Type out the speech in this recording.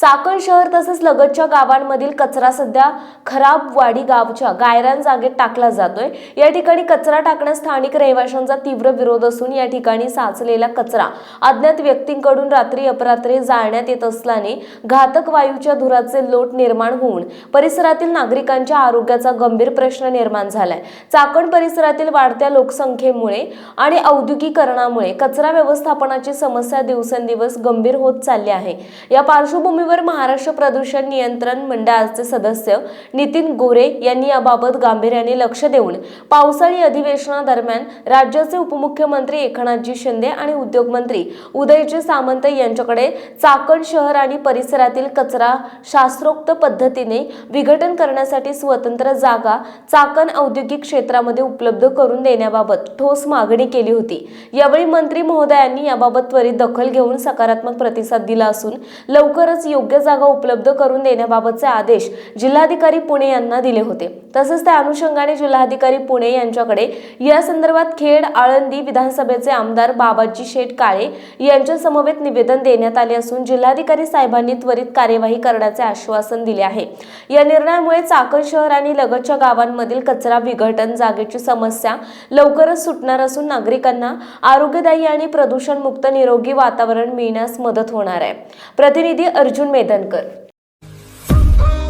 चाकण शहर तसेच लगतच्या गावांमधील कचरा सध्या खराब वाडी गावच्या गायरान जागेत टाकला जातोय. या ठिकाणी कचरा टाकण्यास स्थानिक रहिवाशांचा तीव्र विरोध असून या ठिकाणी साचलेला कचरा अज्ञात व्यक्तींकडून रात्री अपरात्री जाळण्यात येत असल्याने घातक वायूच्या धुराचे लोट निर्माण होऊन परिसरातील नागरिकांच्या आरोग्याचा गंभीर प्रश्न निर्माण झालाय. चाकण परिसरातील वाढत्या लोकसंख्येमुळे आणि औद्योगिकरणामुळे कचरा व्यवस्थापनाची समस्या दिवसेंदिवस गंभीर होत चालली आहे. या पार्श्वभूमी पार्श्वभूमीवर महाराष्ट्र प्रदूषण नियंत्रण मंडळाचे सदस्य नितीन गोरे यांनी याबाबत गांभीर्याने लक्ष देऊन पावसाळी अधिवेशनादरम्यान राज्याचे उपमुख्यमंत्री एकनाथजी शिंदे आणि उद्योगमंत्री उदयजी सामंत यांच्याकडे चाकण शहर आणि परिसरातील कचरा शास्त्रोक्त पद्धतीने विघटन करण्यासाठी स्वतंत्र जागा चाकण औद्योगिक क्षेत्रामध्ये उपलब्ध करून देण्याबाबत ठोस मागणी केली होती. यावेळी मंत्री महोदयांनी याबाबत त्वरित दखल घेऊन सकारात्मक प्रतिसाद दिला असून लवकरच योग्य जागा उपलब्ध करून देण्याबाबतचे आदेश जिल्हाधिकारी पुणे यांना दिले होते. तसंच त्या अनुषंगाने जिल्हाधिकारी पुणे यांच्याकडे या संदर्भात खेड आळंदी विधानसभेचे आमदार बाबाजी शेठ काळे यांच्या समवेत निवेदन देण्यात आले असून जिल्हाधिकारी साहेबांनी त्वरित कार्यवाही करण्याचे आश्वासन दिले आहे. या निर्णयामुळे चाकण शहर आणि लगतच्या गावांमधील कचरा विघटन जागेची समस्या लवकरच सुटणार असून नागरिकांना आरोग्यदायी आणि प्रदूषणमुक्त निरोगी वातावरण मिळण्यास मदत होणार आहे. प्रतिनिधी अर्जुन मेदनकर.